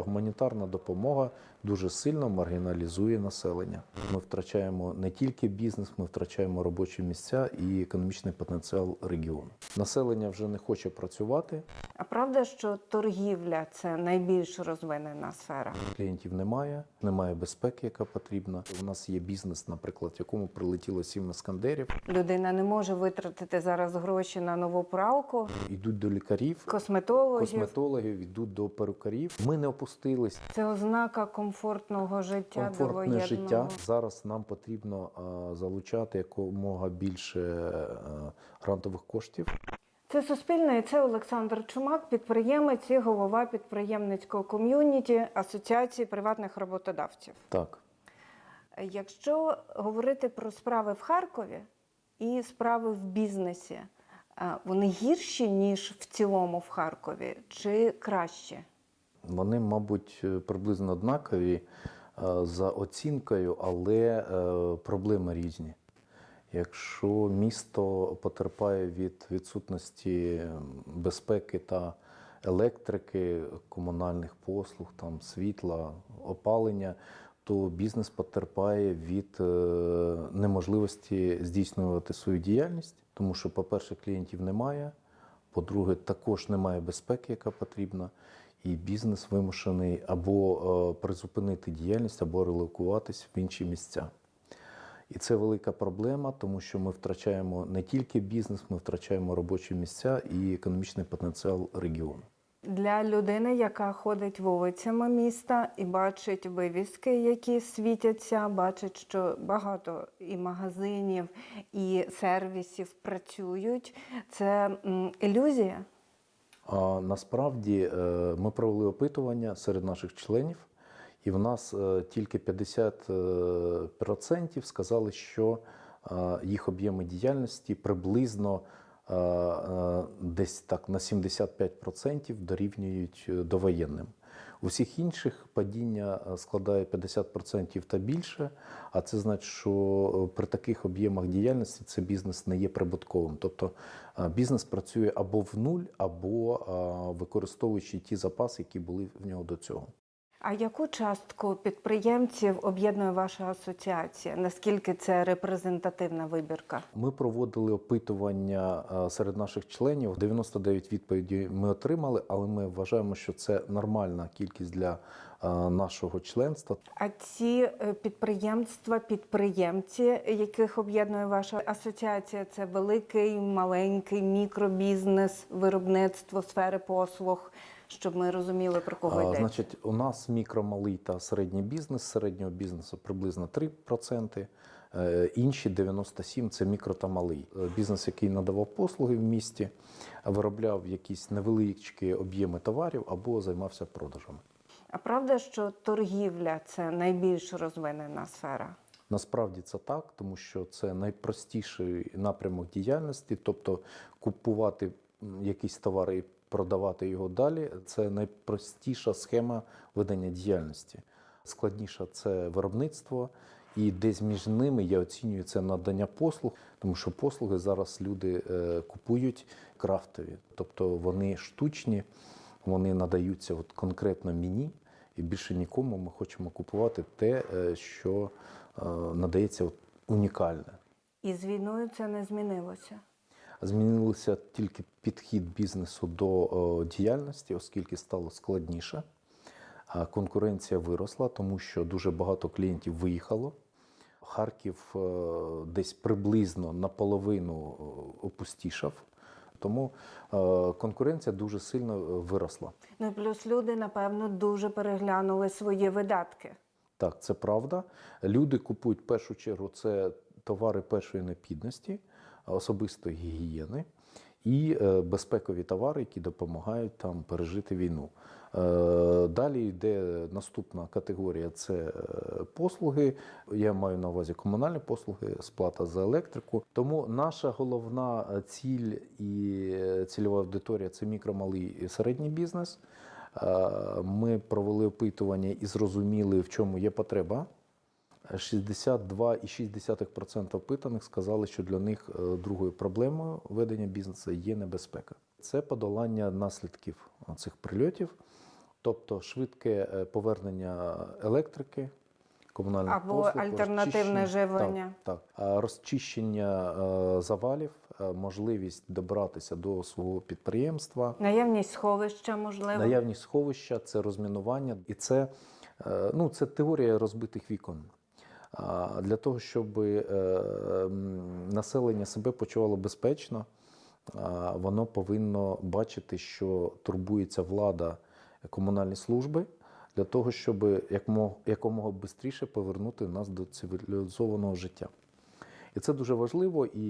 Гуманітарна допомога дуже сильно маргіналізує населення. Ми втрачаємо не тільки бізнес, ми втрачаємо робочі місця і економічний потенціал регіону. Населення вже не хоче працювати, А правда, що торгівля це найбільш розвинена сфера? клієнтів немає, немає безпеки, яка потрібна. У нас є бізнес, наприклад, в якому прилетіло сім іскандерів, Людина не може витратити зараз гроші на нову пралку, йдуть до лікарів. косметологів. Косметологів йдуть до перукарів. Ми не опустились. Це ознака комфортного життя комфортне довоєнного. життя. Зараз нам потрібно залучати якомога більше е, грантових коштів. Це Суспільне і це Олександр Чумак, підприємець і голова підприємницького ком'юніті Асоціації приватних роботодавців. Так, Якщо говорити про справи в Харкові і справи в бізнесі, е, вони гірші, ніж в цілому в Харкові, чи краще? Вони, мабуть, е, приблизно однакові е, за оцінкою, але е, проблеми різні. Якщо місто потерпає від відсутності безпеки та електрики, комунальних послуг, там світла, опалення, то бізнес потерпає від неможливості здійснювати свою діяльність, тому що, по-перше, клієнтів немає, по-друге, також немає безпеки, яка потрібна, і бізнес вимушений або е, призупинити діяльність, або релокуватись в інші місця. І це велика проблема, тому що ми втрачаємо не тільки бізнес, ми втрачаємо робочі місця і економічний потенціал регіону. Для людини, яка ходить вулицями міста і бачить вивіски, які світяться, бачить, що багато і магазинів, і сервісів працюють, це ілюзія. А насправді е, ми провели опитування серед наших членів, і в нас е, тільки 50% сказали, що е, їх об'єми діяльності приблизно е, е, десь так на 75% дорівнюють е, довоєнним. У всіх інших падіння е, складає 50% та більше, а це значить, що е, при таких об'ємах діяльності це бізнес не є прибутковим. Тобто е, бізнес працює або в нуль, або використовуючи ті запаси, які були в нього до цього. А яку частку підприємців об'єднує ваша асоціація? Наскільки це репрезентативна вибірка? Ми проводили опитування е, серед наших членів. 99 відповідей ми отримали, але ми вважаємо, що це нормальна кількість для е, нашого членства. А ці е, підприємства, підприємці, яких об'єднує ваша асоціація, це великий, маленький мікробізнес, виробництво сфери послуг, щоб ми розуміли про кого йдеться. Значить, у нас мікромалий та середній бізнес. Середнього бізнесу приблизно 3%, е, інші 97% – це мікро та малий. Е, Бізнес, який надавав послуги в місті, виробляв якісь невеличкі об'єми товарів або займався продажами. А правда, що торгівля це найбільш розвинена сфера? Насправді це так, тому що це найпростіший напрямок діяльності, тобто купувати якісь товари продавати його далі. Це найпростіша схема ведення діяльності. Складніша це виробництво, і десь між ними я оцінюю це надання послуг, тому що послуги зараз люди е, купують крафтові, тобто вони штучні, вони надаються от конкретно мені. І більше нікому ми хочемо купувати те, е, що е, надається унікальне. І з війною це не змінилося. Змінився тільки підхід бізнесу до е, діяльності, оскільки стало складніше. Конкуренція виросла, тому що дуже багато клієнтів виїхало. Харків е, десь приблизно наполовину е, опустішав, тому конкуренція дуже сильно виросла. Ну і плюс люди, напевно, дуже переглянули свої видатки. Так, це правда. Люди купують в першу чергу це товари першої необхідності, особистої гігієни і е, безпекові товари, які допомагають там пережити війну. Е, Далі йде наступна категорія це е, послуги. Я маю на увазі комунальні послуги, сплата за електрику. Тому наша головна ціль і цільова аудиторія це мікро, малий і середній бізнес. Ми провели опитування і зрозуміли, в чому є потреба. 62,6% опитаних сказали, що для них е, другою проблемою ведення бізнесу є небезпека. Це подолання наслідків цих прильотів. Тобто швидке е, повернення електрики, комунальних Або послуг, альтернативне живлення. Так, так. Розчищення е, завалів, можливість добратися до свого підприємства, Наявність сховища, можливо. наявність сховища, це розмінування, і це, ну, це теорія розбитих вікон. Для того, щоб е, населення себе почувало безпечно, воно повинно бачити, що турбується влада комунальні служби для того, щоб якомога швидше повернути нас до цивілізованого життя. І це дуже важливо. І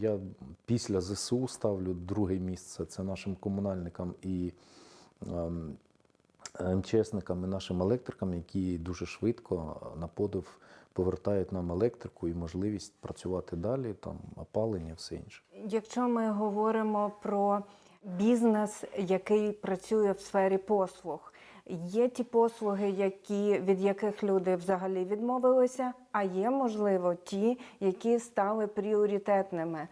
я після ЗСУ ставлю друге місце це нашим комунальникам і ем, МЧСникам і нашим електрикам, які дуже швидко на подив повертають нам електрику і можливість працювати далі, там опалення, все інше. Якщо ми говоримо про бізнес, який працює в сфері послуг, є ті послуги, які, від яких люди взагалі відмовилися, а є, можливо, ті, які стали пріоритетними.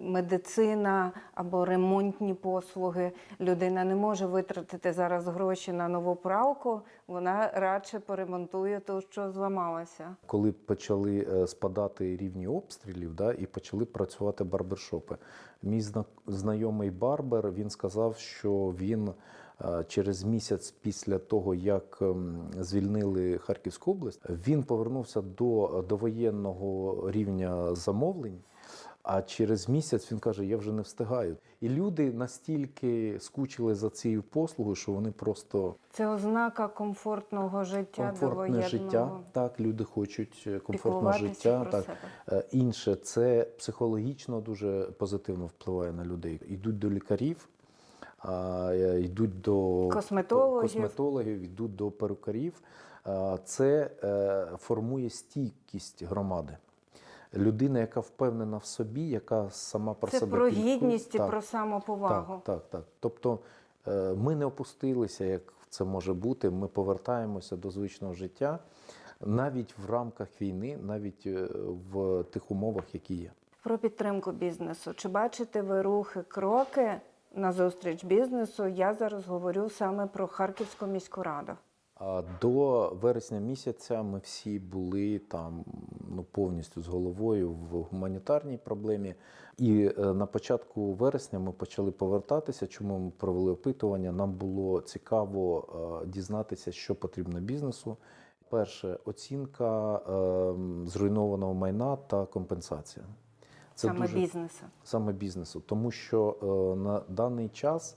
Медицина або ремонтні послуги. Людина не може витратити зараз гроші на нову пралку, вона радше поремонтує ту, що зламалася. Коли почали е, спадати рівні обстрілів, да, і почали працювати барбершопи. Мій зна- знайомий барбер він сказав, що він е, через місяць після того, як ем, звільнили Харківську область, він повернувся до довоєнного рівня замовлень. А через місяць він каже: я вже не встигаю. І люди настільки скучили за цією послугою, що вони просто Це ознака комфортного життя комфортне життя. Так, люди хочуть е, комфортного життя. Так. себе. Е, Інше це психологічно дуже позитивно впливає на людей. Йдуть до лікарів, е, йдуть до Косметологів. косметологів, йдуть до перукарів. Це е, формує стійкість громади. Людина, яка впевнена в собі, яка сама про Це себе про гідність і Так. про самоповагу. Так, так, так. Тобто е, ми не опустилися, як це може бути. Ми повертаємося до звичного життя навіть в рамках війни, навіть е, в тих умовах, які є. Про підтримку бізнесу. Чи бачите ви рухи, кроки на зустріч бізнесу? Я зараз говорю саме про Харківську міську раду. До вересня місяця ми всі були там ну повністю з головою в гуманітарній проблемі. І е, на початку вересня ми почали повертатися. Чому ми провели опитування? Нам було цікаво е, дізнатися, що потрібно бізнесу. Перше оцінка е, зруйнованого майна та компенсація. саме бізнесу. саме бізнесу, тому що е, на даний час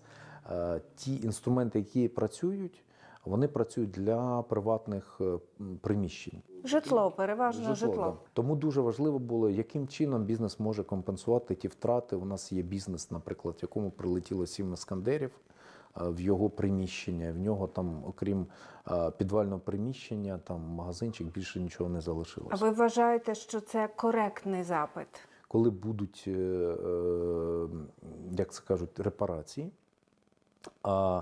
ті інструменти, які працюють, вони працюють для приватних е, приміщень. Житло, переважно житло. да. Тому дуже важливо було, яким чином бізнес може компенсувати ті втрати. У нас є бізнес, наприклад, в якому прилетіло сім іскандерів е, в його приміщення. В нього там, окрім е, підвального приміщення, там магазинчик більше нічого не А ви вважаєте, що це коректний запит? коли будуть, як це кажуть, репарації, а,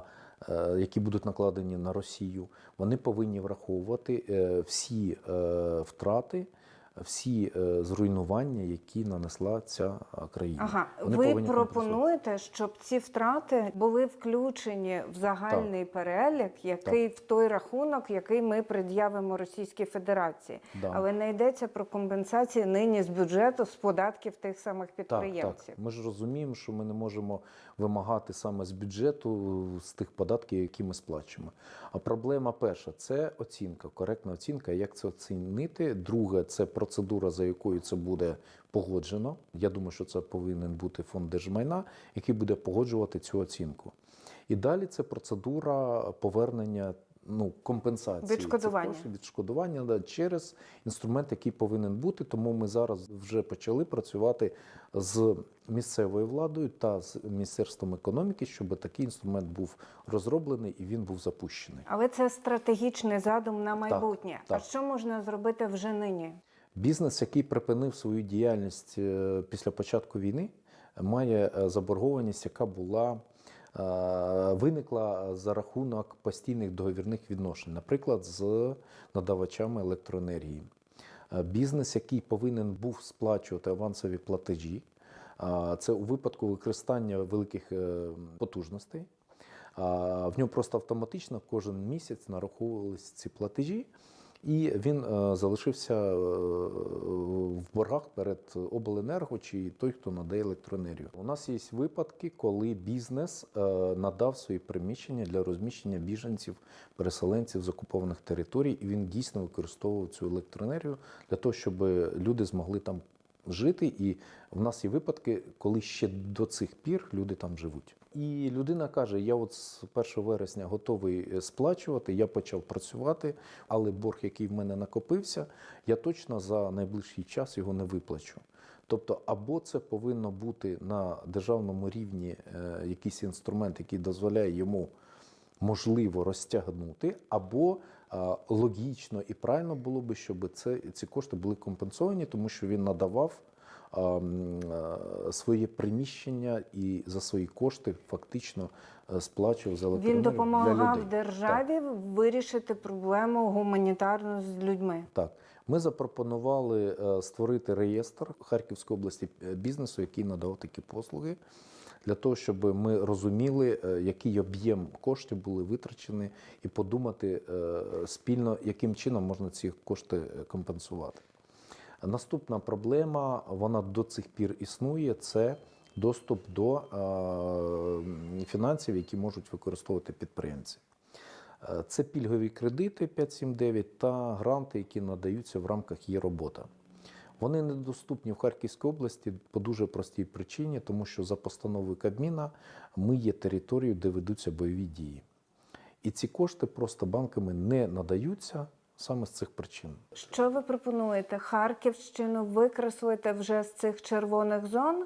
які будуть накладені на Росію, вони повинні враховувати е, всі е, втрати, всі е, зруйнування, які нанесла ця країна. Ага, Вони ви пропонуєте, щоб ці втрати були включені в загальний перелік, який в той рахунок, який ми пред'явимо Російській Федерації. Да. Але не йдеться про компенсації нині з бюджету, з податків тих самих підприємців. так. Ми ж розуміємо, що ми не можемо вимагати саме з бюджету з тих податків, які ми сплачуємо. А проблема перша це оцінка, коректна оцінка. Як це оцінити? Друге, це процедура, за якою це буде погоджено. Я думаю, що це повинен бути фонд держмайна, який буде погоджувати цю оцінку. І далі це процедура повернення. Ну, компенсації Відшкодування. коштів, відшкодування да, через інструмент, який повинен бути. Тому ми зараз вже почали працювати з місцевою владою та з міністерством економіки, щоб такий інструмент був розроблений і він був запущений. Але це стратегічний задум на майбутнє. так. А що можна зробити вже нині? Бізнес, який припинив свою діяльність е, після початку війни, має е, заборгованість, яка була е, виникла за рахунок постійних договірних відношень, наприклад, з надавачами електроенергії. Бізнес, який повинен був сплачувати авансові платежі, це у випадку використання великих потужностей. В нього просто автоматично кожен місяць нараховувалися ці платежі, і він е, залишився е, в боргах перед обленерго чи той, хто надає електроенергію. У нас є випадки, коли бізнес е, надав свої приміщення для розміщення біженців, переселенців з окупованих територій, і він дійсно використовував цю електроенергію для того, щоб люди змогли там жити. І в нас є випадки, коли ще до цих пір люди там живуть. І людина каже: я от з 1 вересня готовий е, сплачувати, я почав працювати, але борг, який в мене накопився, я точно за найближчий час його не виплачу. Тобто, або це повинно бути на державному рівні е, якийсь інструмент, який дозволяє йому можливо розтягнути, або логічно і правильно було би, щоб це, ці кошти були компенсовані, тому що він надавав а, а, своє приміщення і за свої кошти фактично е, сплачував за Він електроенергію для допомагав людей. державі вирішити проблему гуманітарну з людьми. Так, ми запропонували е, створити реєстр Харківської області е, бізнесу, який надав такі послуги, для того, щоб ми розуміли, е, який об'єм коштів були витрачені, і подумати е, спільно, яким чином можна ці кошти е, компенсувати. Наступна проблема, вона до цих пір існує, це доступ до фінансів, які можуть використовувати підприємці. Це пільгові кредити 579 та гранти, які надаються в рамках є робота. Вони недоступні в Харківській області по дуже простій причині, тому що за постановою Кабміна ми є територією, де ведуться бойові дії. І ці кошти просто банками не надаються саме з цих причин. Що ви пропонуєте? Харківщину викреслити вже з цих червоних зон?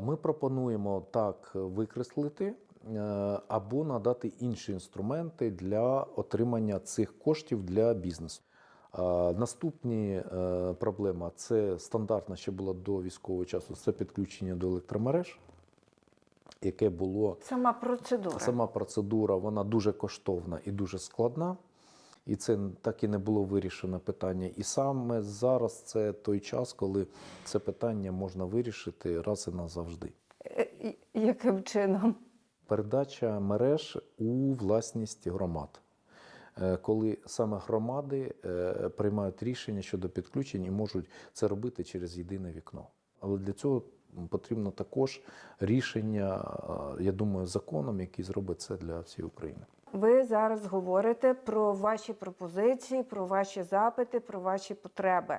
Ми пропонуємо так викреслити е, або надати інші інструменти для отримання цих коштів для бізнесу. А, Наступні е, проблема це стандартна ще була до військового часу. Це підключення до електромереж, яке було Сама процедура. Сама процедура вона дуже коштовна і дуже складна. І це так і не було вирішено питання. І саме зараз це той час, коли це питання можна вирішити раз і назавжди. Е, Яким чином? Передача мереж у власність громад. Е, Коли саме громади е, приймають рішення щодо підключень і можуть це робити через єдине вікно. Але для цього потрібно також рішення, е, я думаю, законом, який зробить це для всієї України. Ви зараз говорите про ваші пропозиції, про ваші запити, про ваші потреби.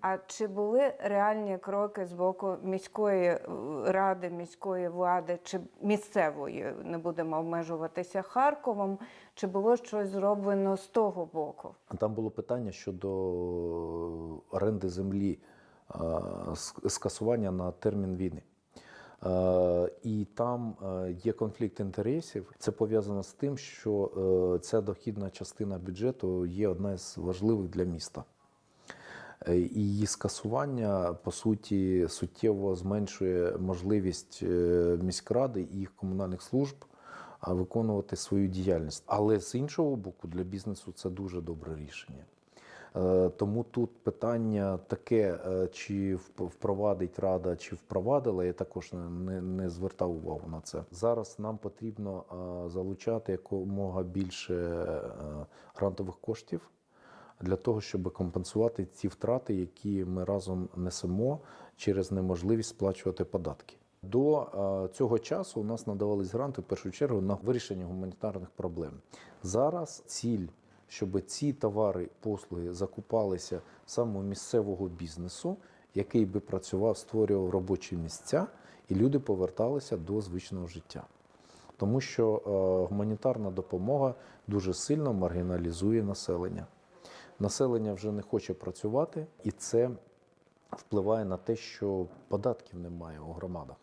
А чи були реальні кроки з боку міської е, ради, міської влади чи місцевої? Не будемо обмежуватися Харковом. Чи було щось зроблено з того боку? Там було питання щодо оренди землі, скасування на термін війни. Е, І там е, є конфлікт інтересів. Це пов'язано з тим, що е, ця дохідна частина бюджету є одна з важливих для міста. І її скасування по суті суттєво зменшує можливість міськради і їх комунальних служб виконувати свою діяльність. Але з іншого боку, для бізнесу це дуже добре рішення. Е, Тому тут питання таке, е, чи вп- впровадить рада, чи впровадила, я також не- не, звертав увагу на це. Зараз нам потрібно е, залучати якомога більше грантових коштів для того, щоб компенсувати ці втрати, які ми разом несемо через неможливість сплачувати податки. До цього часу у нас надавались гранти в першу чергу на вирішення гуманітарних проблем. Зараз ціль, щоб ці товари, послуги закупалися саме місцевого бізнесу, який би працював, створював робочі місця, і люди поверталися до звичного життя. Тому що е, гуманітарна допомога дуже сильно маргіналізує населення. Населення вже не хоче працювати, і це впливає на те, що податків немає у громадах.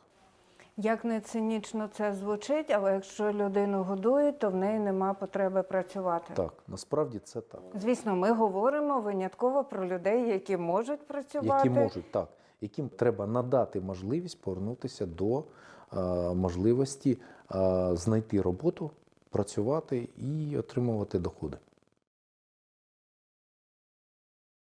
Як не цинічно це звучить, але якщо людину годують, то в неї нема потреби працювати. Так, насправді це так. Звісно, ми говоримо винятково про людей, які можуть працювати. Які можуть так, яким треба надати можливість повернутися до е, можливості е, знайти роботу, працювати і отримувати доходи.